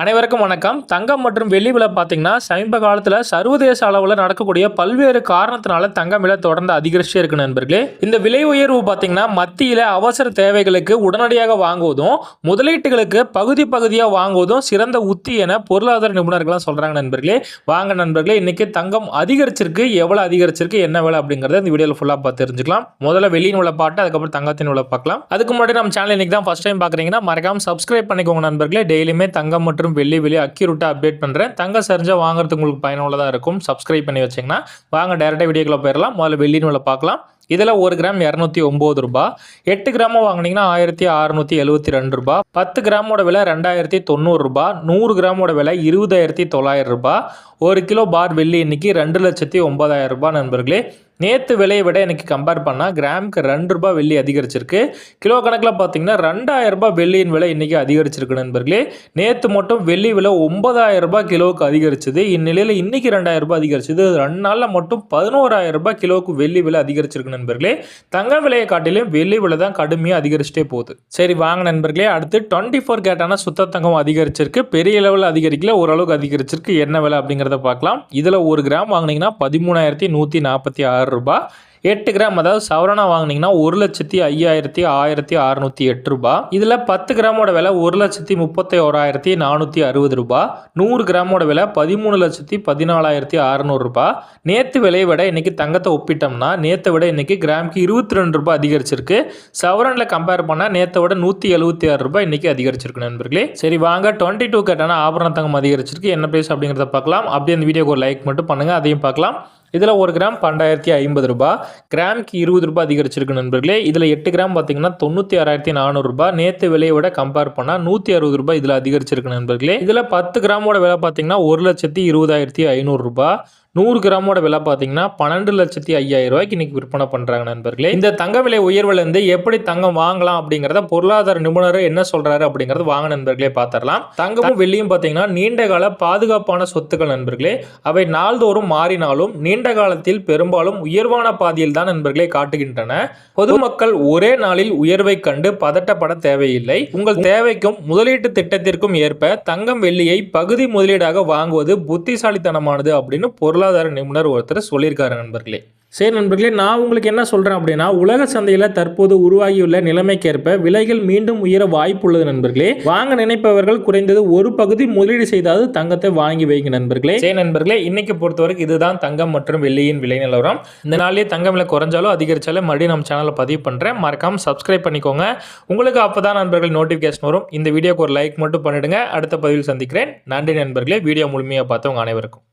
அனைவருக்கும் வணக்கம். தங்கம் மற்றும் வெள்ளி விலை பார்த்தீங்கன்னா சமீப காலத்தில் சர்வதேச அளவில் நடக்கக்கூடிய பல்வேறு காரணத்தினால தங்கம் விலை தொடர்ந்து அதிகரிச்சே இருக்கு நண்பர்களே. இந்த விலை உயர்வு பார்த்தீங்கன்னா மத்தியில் அவசர தேவைகளுக்கு உடனடியாக வாங்குவதும் முதலீட்டுகளுக்கு பகுதி பகுதியாக வாங்குவதும் சிறந்த உத்தி என பொருளாதார நிபுணர்கள்லாம் சொல்கிறாங்க நண்பர்களே. வாங்க நண்பர்களே இன்னைக்கு தங்கம் அதிகரிச்சிருக்கு எவ்வளோ அதிகரிச்சிருக்கு என்ன விலை அப்படிங்கிறத இந்த வீடியோவில் ஃபுல்லாக பார்த்து தெரிஞ்சுக்கலாம். முதல்ல வெளியின் உள்ள பாட்டு அதுக்கப்புறம் தங்கத்தின் உள்ள பார்க்கலாம். அதுக்கு முன்னாடி நம்ம சேனல் இன்னைக்கு தான் ஃபஸ்ட் டைம் பார்க்குறீங்கன்னா மறக்காம சப்ஸ்கிரைப் பண்ணிக்கோங்க நண்பர்களே. டெய்லியுமே தங்கம் மற்றும் வெள்ளி வெளி அக்யூரேட்டாக அப்டேட் பண்ணுறேன் தங்க சரிஞ்சா வாங்குறதுக்கு உங்களுக்கு பயனுள்ளதாக இருக்கும். சப்ஸ்கிரைப் பண்ணி வச்சிங்கன்னா வாங்க டேரெக்டாக வீடியோக்குள்ள போயிடலாம் முதல்ல வெள்ளின்னு விலை பார்க்கலாம். இதில் ஒரு கிராம் இரநூத்தி ஒம்பது ரூபா. எட்டு கிராமம் வாங்கினீங்கன்னா ஆயிரத்தி அறுநூத்தி எழுபத்தி ரெண்டு ரூபா. பத்து கிராமோட விலை ரெண்டாயிரத்தி தொண்ணூறு ரூபா. நூறு கிராமோட விலை இருபதாயிரத்தி தொள்ளாயிரம் ரூபா. ஒரு கிலோ பார் வெள்ளி இன்னைக்கு ரெண்டு லட்சத்தி ஒன்பதாயிரம் ரூபாய் நண்பர்களே. நேற்று விலையை விட எனக்கு கம்பேர் பண்ணால் கிராமுக்கு ரெண்டு ரூபாய் வெள்ளி அதிகரிச்சிருக்கு. கிலோ கணக்கில் பார்த்தீங்கன்னா ரெண்டாயிரம் ரூபாய் வெள்ளியின் விலை இன்றைக்கி அதிகரிச்சிருக்கு நண்பர்களே. நேற்று மட்டும் வெள்ளி விலை ஒன்பதாயிரம் ரூபாய் கிலோவுக்கு அதிகரிச்சது. இந்நிலையில் இன்றைக்கி ரெண்டாயிரம் ரூபாய் அதிகரிச்சது. ரெண்டு நாளில் மட்டும் பதினோராயிரம் ரூபாய் கிலோவுக்கு வெள்ளி விலை அதிகரிச்சிருக்கு நண்பர்களே. தங்க விலையை காட்டிலும் வெள்ளி விலை தான் கடுமையாக அதிகரிச்சிட்டே போகுது. சரி வாங்க நண்பர்களே. அடுத்து டுவெண்ட்டி ஃபோர் கேட்டான சுத்த தங்கம் அதிகரிச்சிருக்கு. பெரிய லெவலில் அதிகரிக்கல ஓரளவுக்கு அதிகரிச்சிருக்கு. என்ன விலை அப்படிங்கிறத பார்க்கலாம். இதில் ஒரு கிராம் வாங்குனீங்கன்னா பதிமூணாயிரத்தி நூற்றி நாற்பத்தி ஆறு ரூபாய் எட்டு கிராம் அதாவது சவரனா வாங்குனீங்கன்னா ஒரு லட்சத்தி ஐயாயிரத்தி ஆயிரத்தி அறுநூத்தி எட்டு ரூபாய் இதில் பத்து கிராமோட விலை ஒரு லட்சத்தி முப்பத்தி ஓராயிரத்தி நானூற்றி அறுபது ரூபாய் நூறு கிராமோட விலை பதிமூணு லட்சத்தி பதினாலாயிரத்தி அறநூறு நேற்று விலையை விட இன்றைக்கி தங்கத்தை ஒப்பிட்டோம்னா நேற்றை விட இன்றைக்கி கிராமுக்கு இருபத்தி ரெண்டு ரூபாய் அதிகரிச்சிருக்கு. சவரனில் கம்பேர் பண்ணால் நேற்றை விட நூற்றி எழுபத்தி ஆறு ரூபாய் இன்றைக்கி அதிகரிச்சிருக்கு நண்பர்களே. சரி வாங்க டுவெண்ட்டி டூ கேட்டான ஆபரண தங்கம் அதிகரிச்சிருக்கு. என்ன பிரைஸ் அப்படிங்கிறத பார்க்கலாம். அப்படியே அந்த வீடியோக்கு ஒரு லைக் மட்டும் பண்ணுங்கள் அதையும் பார்க்கலாம். இதில் ஒரு கிராம் பன்னெண்டாயிரத்தி ஐம்பது ரூபாய் கிராமுக்கு இருபது ரூபாய் அதிகரிச்சிருக்கு நண்பர்களே. இதில் எட்டு கிராம் பார்த்தீங்கன்னா தொண்ணூற்றி ஆறாயிரத்தி நானூறுரூபா நேற்று விலையை விட கம்பேர் பண்ணால் நூற்றி அறுபது ரூபாய் இதில் அதிகரிச்சிருக்கு நண்பர்களே. இதில் பத்து கிராமோட விலை பார்த்தீங்கன்னா ஒரு லட்சத்தி இருபதாயிரத்தி ஐநூறுரூபா நூறு கிராமோட விலை பார்த்தீங்கன்னா பன்னெண்டு லட்சத்தி ஐயாயிரம் ரூபாய்க்கு இன்னைக்கு விற்பனை பண்ணுறாங்க நண்பர்களே. இந்த தங்க விலை உயர்வுலேருந்து எப்படி தங்கம் வாங்கலாம் அப்படிங்கிறத பொருளாதார நிபுணர் என்ன சொல்கிறாரு அப்படிங்கிறது வாங்க நண்பர்களே பார்த்துடலாம். தங்கமும் வெள்ளியும் பார்த்தீங்கன்னா நீண்ட கால பாதுகாப்பான சொத்துக்கள் நண்பர்களே. அவை நாள்தோறும் மாறினாலும் நீண்ட காலத்தில் பெரும்பாலும் உயர்வான பாதையில் தான் நண்பர்களே காட்டுகின்றன. பொதுமக்கள் ஒரே நாளில் உயர்வை கண்டு பதட்டப்பட தேவையில்லை. உங்கள் தேவைக்கும் முதலீட்டு திட்டத்திற்கும் ஏற்ப தங்கம் வெள்ளியை பகுதி முதலீடாக வாங்குவது புத்திசாலித்தனமானது அப்படின்னு பொருள் பொருளாதார நிபுணர் ஒருத்தர் சொல்லியிருக்காரு நண்பர்களே. சரி நண்பர்களே நான் உங்களுக்கு என்ன சொல்கிறேன் அப்படின்னா உலக சந்தையில் தற்போது உருவாகியுள்ள நிலைமைக்கேற்ப விலைகள் மீண்டும் உயர வாய்ப்புள்ளது நண்பர்களே. வாங்க நினைப்பவர்கள் குறைந்தது ஒரு பகுதி முதலீடு செய்தாவது தங்கத்தை வாங்கி வைங்க நண்பர்களே. சரி நண்பர்களே இன்னைக்கு பொறுத்தவரைக்கும் இதுதான் தங்கம் மற்றும் வெள்ளியின் விலை நிலவரம். இந்த நாளிலே தங்கம் விலை குறைஞ்சாலும் அதிகரிச்சாலும் மறுபடியும் நம்ம சேனலை பதிவு பண்ணுறேன் மறக்காம சப்ஸ்கிரைப் பண்ணிக்கோங்க. உங்களுக்கு அப்போ தான் நண்பர்கள் நோட்டிஃபிகேஷன் வரும். இந்த வீடியோக்கு ஒரு லைக் மட்டும் பண்ணிடுங்க. அடுத்த பதிவில் சந்திக்கிறேன். நன்றி நண்பர்களே. வீடியோ முழுமையாக பார்த்தவங்க அனைவருக்கும்.